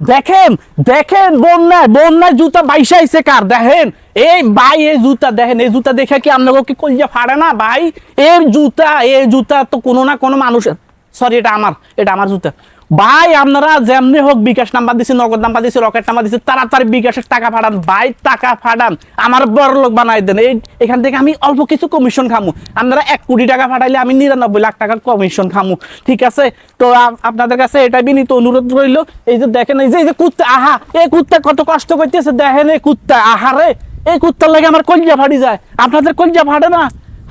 দেখেন দেখেন বন্যায় বন্যায় জুতা আইছে কার? দেখেন, এই ভাই এই জুতা, দেখেন, এই জুতা দেখে কি আপনাকে কি কইয়া ফাড়ে না ভাই? এই জুতা এই জুতা তো কোনো না কোনো মানুষের সরি এটা আমার এটা আমার জুতা। ভাই, আপনারা যেমনি হোক বিকাশ নাম্বার দিছি, নগদ নাম্বার দিছি, রকেট নাম্বার দিছি, তাড়াতাড়ি বিকাশের টাকা ফাটান, ভাই, টাকা ফাটান, আমার বড় লোক বানাই দেন। এই, এখান থেকে আমি অল্প কিছু কমিশন খামু। আপনারা এক কোটি টাকা ফাটাইলে আমি নিরানব্বই লাখ টাকার কমিশন খামু। ঠিক আছে? তো আপনাদের কাছে এটা বিনীত অনুরোধ রইল। এই যে দেখেন, এই যে এই যে কুত্তা, আহা, এই কুত্তা কত কষ্ট করতেছে। দেখেন এই কুত্তা আহারে এই কুত্তার লাগে আমার কলজা ফাটি যায়। আপনাদের কলজা ফাটে না?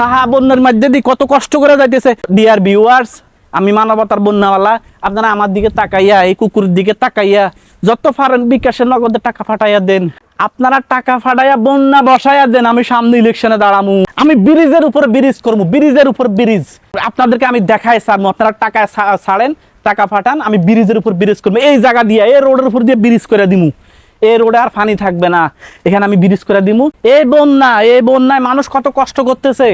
আহা, বন্যার মধ্যে দিয়ে কত কষ্ট করে যাইতেছে। ডিয়ার ভিউয়ার্স আমি মানবতার বন্যাওয়ালা, আপনারা আমার দিকে তাকাইয়া, এই কুকুরের দিকে তাকাইয়া, যত পারেন বিকাশের নগদে টাকা ফাটাইয়া দেন। আপনারা টাকা ফাটাইয়া বন্যা বসাইয়া দেন, আমি সামনে ইলেকশনে দাঁড়ামু। আমি ব্রিজের উপর ব্রিজ করব ব্রিজের উপর ব্রিজ। আপনাদেরকে আমি দেখাই সারমু আপনারা টাকা ছাড়েন, টাকা ফাটান, আমি ব্রিজের উপর ব্রিজ করব এই জায়গা দিয়ে, এই রোডের উপর দিয়ে ব্রিজ করে দিমু। এই রোডে আর পানি থাকবে না। এখানে আমি ব্রিজ করে দিমু। এই বন্যা, এই বন্যায় মানুষ কত কষ্ট করতেছে।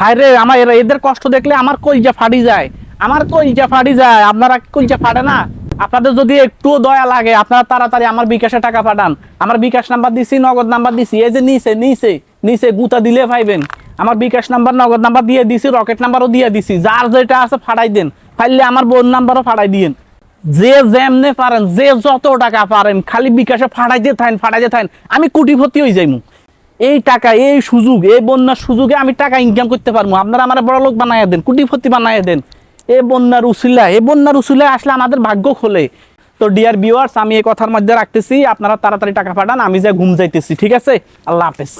হায় রে আমার এদের কষ্ট দেখলে আমার কলজা ফাটি যায়। আমার কলজা ফাটি যায়, আপনারা কলজা ফাটে না? আপনাদের যদি একটু দয়া লাগে, আপনারা তাড়াতাড়ি আমার বিকাশে টাকা পাঠান। আমার বিকাশ নাম্বার দিছি, নগদ নাম্বার দিছি, এই যে নিচে নিচে নিচে গুতা দিলে পাইবেন। আমার বিকাশ নাম্বার, নগদ নাম্বার দিয়ে দিছি, রকেট নাম্বারও দিয়ে দিছি। যার যেটা আছে ফাটাই দেন। ফাইলে আমার বোন নাম্বারও ফাটাই দিয়েন। যে যেমনে পারেন, যে যত টাকা পারেন, খালি বিকাশে দিয়ে থাকেন দিয়ে থাকেন, আমি কোটিপতি হয়ে যাইমু। এই টাকা, এই সুযোগ, এই বন্যার সুযোগে আমি টাকা ইনকাম করতে পারব আপনারা আমার বড় লোক বানাইয়া দেন, কোটিপতি বানাইয়া দেন। এ বন্যার উসিলা এ বন্যার উসিলায় আসলে আমাদের ভাগ্য খোলে। তো ডিয়ার ভিউয়ার্স আমি এই কথার মধ্যে রাখতেছি, আপনারা তাড়াতাড়ি টাকা পাঠান, আমি যা ঘুম যাইতেছি, ঠিক আছে? আল্লাহ হাফেজ।